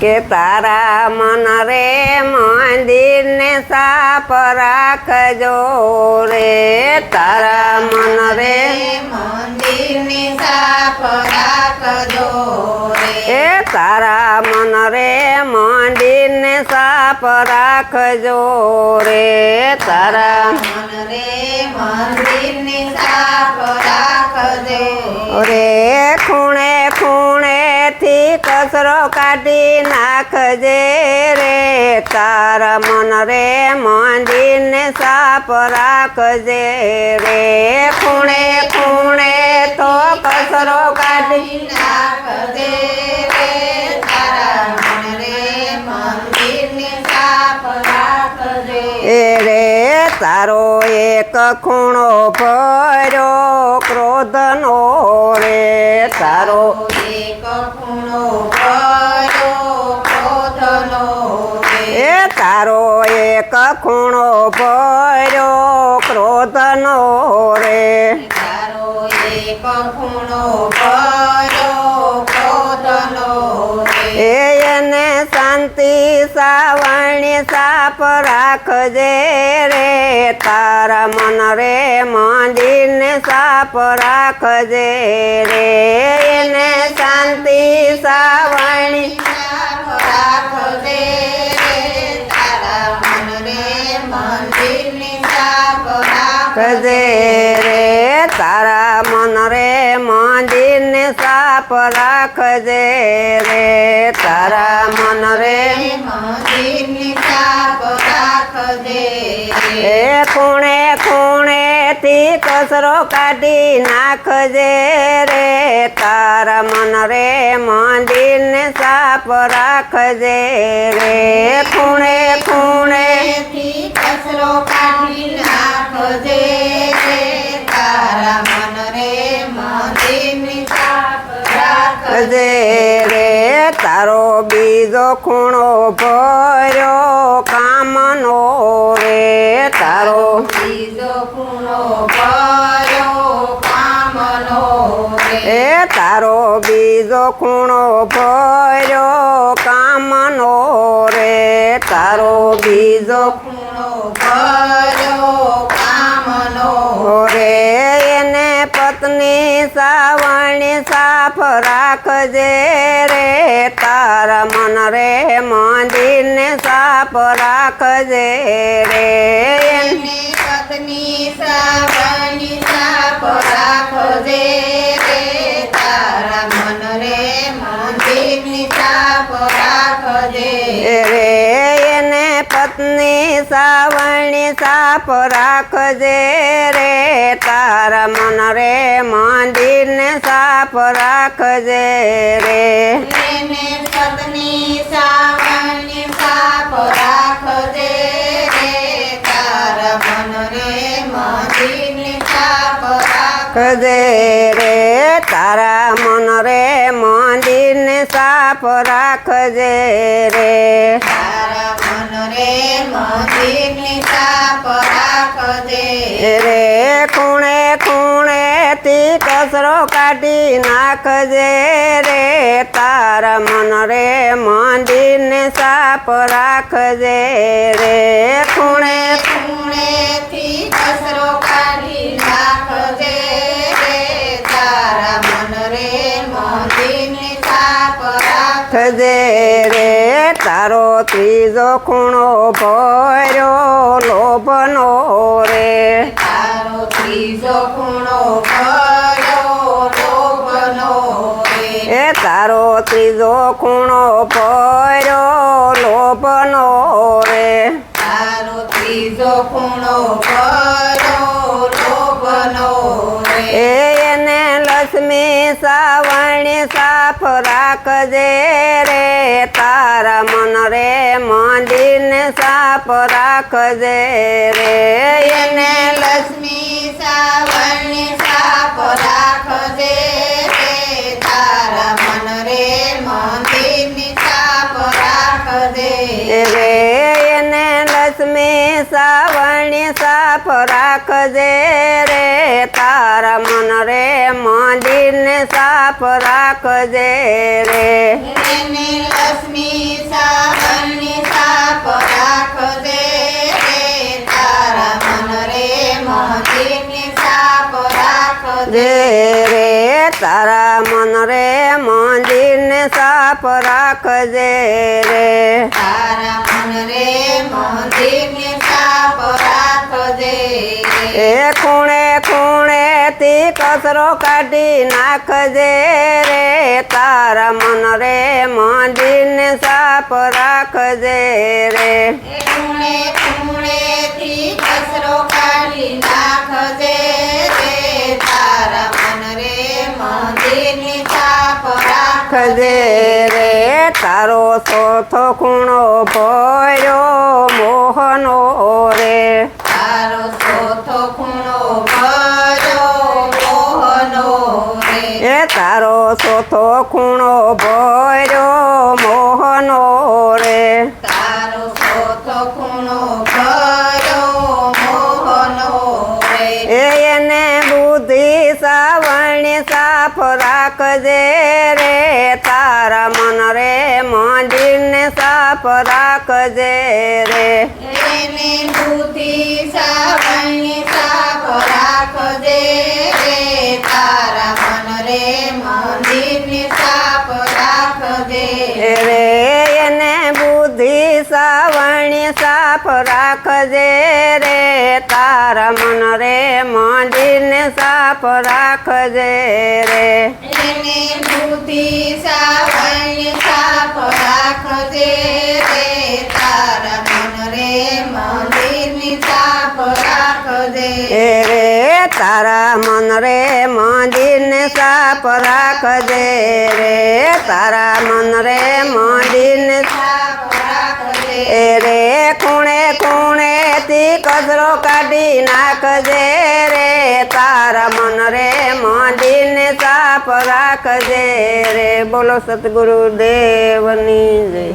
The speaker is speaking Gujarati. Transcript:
કે તારા મન રે મંદિરને સાપ રાખજો રે. તારા મન રે મંદિરને સાપ રાખજો એ તારા મન રે મંદિરને સાપ રાખજો રે. તારા મન રે મંદિરને સાપ રાખજો રે ખૂણે કચરો કાઢી નાખજે રે, તારા મન રે મંદિરને સાફ રાખજે રે. ખૂણે ખૂણે તો કચરો કાઢી નાખજે રે, તારા મન રે મંદિરને સાફ રે. તારો એક ખૂણો ભર્યો ક્રોધનો રે, તારો એ તારો એક ખૂણો ભર્યો ક્રોધનો રે. તારો એક ખૂણો ભર્યો ક્રોધનો રે. એ એને શાંતિ સાવણી સાપ રાખજે રે, તારા મન રે મંદિરને સાપ રાખજે રે. એને શાંતિ સાવણી સાપ રાખજે રે, તારા મન રે મંદિરને રાખજે રાખજે રે. કચરો કાઢી નાખજે રે તારા મન રે મંદિરને સાફ રાખજે રે. ખૂણે ખૂણે. કચરો કાઢી નાખજે રે તારા મન રે મંદિરની સાફ રાખજે રે. તારો બીજો ખૂણો ભર્યો કામનો રે તારો બીજો ખૂણો એ તારો બીજો ખૂણો ભર્યો કામનો રે. તારો બીજો ખૂણો ભર્યો કામનો રે. એને પત્ની સાવણી સાફ રાખજે રે. તારા મન રે મંદિરને સાફ રાખજે રે. પત્ની સાવણી સાફ રાખજે સાવણી સાપ રાખજે રે તારા મન રે મંદિરને સાપ રાખજે રે. પત્ની સાવણી રાખજે રે તારા મન રે મંદિરની સાફ રાખજે રે તારા મન રે મંદિરને સાફ રાખજે રે. તારા મન રે મંદિરની સાફ રાખજે રે ખૂણે ખૂણેથી કચરો કાઢી નાખજે રે. તારા મન રે મંદિરને સાપ રાખજે રે. ખૂણે ખૂણેથી કચરો રાખજે રે તારો ત્રીજો ખૂણો ભર્યો લોભનો રે. તારો ત્રીજો ખૂણો ભર્યો લોભનો રે. એ તારો ત્રીજો ખૂણો ભર્યો લોભનો રે. તારો ત્રીજો ખૂણો ભર્યો સાવણી સાફ રાખજે રે તારા મન રે મંદિરને સાફ રાખજે રે. એને લક્ષ્મી સાવરણી સાફ રાખજે રે તારા મન રે મંદિરની સાફ રાખજે. રે એને લક્ષ્મી સાવણી સાફ રાખજે રે તારા મન રે મંદિરને સાફ રાખજે રે. લક્ષ્મી સાવરણી સાપ રાખજે રે. તારા મન રે મંદિરની સાપ રાખજે રે. તારા મન રે મંદિરને સાફ રાખજે રે. તારા મન રે મંદિરની સાફ રાખજે એ કચરો કાઢી નાખજે રે તારા મન રે મંદિરને સાફ રાખજે રે. કચરો કાઢી નાખજે રે તારા મન રે સાપ રાખજે રાખજે. રે. તારો ચોથો ખૂણો ભર્યો મોહનો રે. તારો ચોથો ખૂણો ભર્યો મોહનો રે. તારો ચોથો ખૂણો ભર્યો મોહનો રે. એને બુદ્ધિ સાવણ સાફ રાખજે મન રે મંદિરને સાફ રાખજે રે. એને બુદ્ધિ સાવરણી સાપ રાખજે રે. તારા મન રે મંદિરની સાપ રાખજે રે એને બુદ્ધિ સાવરણી સાફ રાખજે રે. તારા મન રે મંદિરને સાફ રાખજે રે. એને બુદ્ધિ સાવરણી સાપ રાખજે રે તારા મન રે મંદિરની સાપ રાખજે એ રે તારા મન રે મંદિરને સાફ રાખજે રે. તારા મન રે મંદિરને સાપ એ રે. ખૂણે ખૂણે થી કચરો કાઢી નાખજે રે. તારા મન રે મંદિરને સાપ રાખજે રે. બોલો સતગુરુ દેવની જય.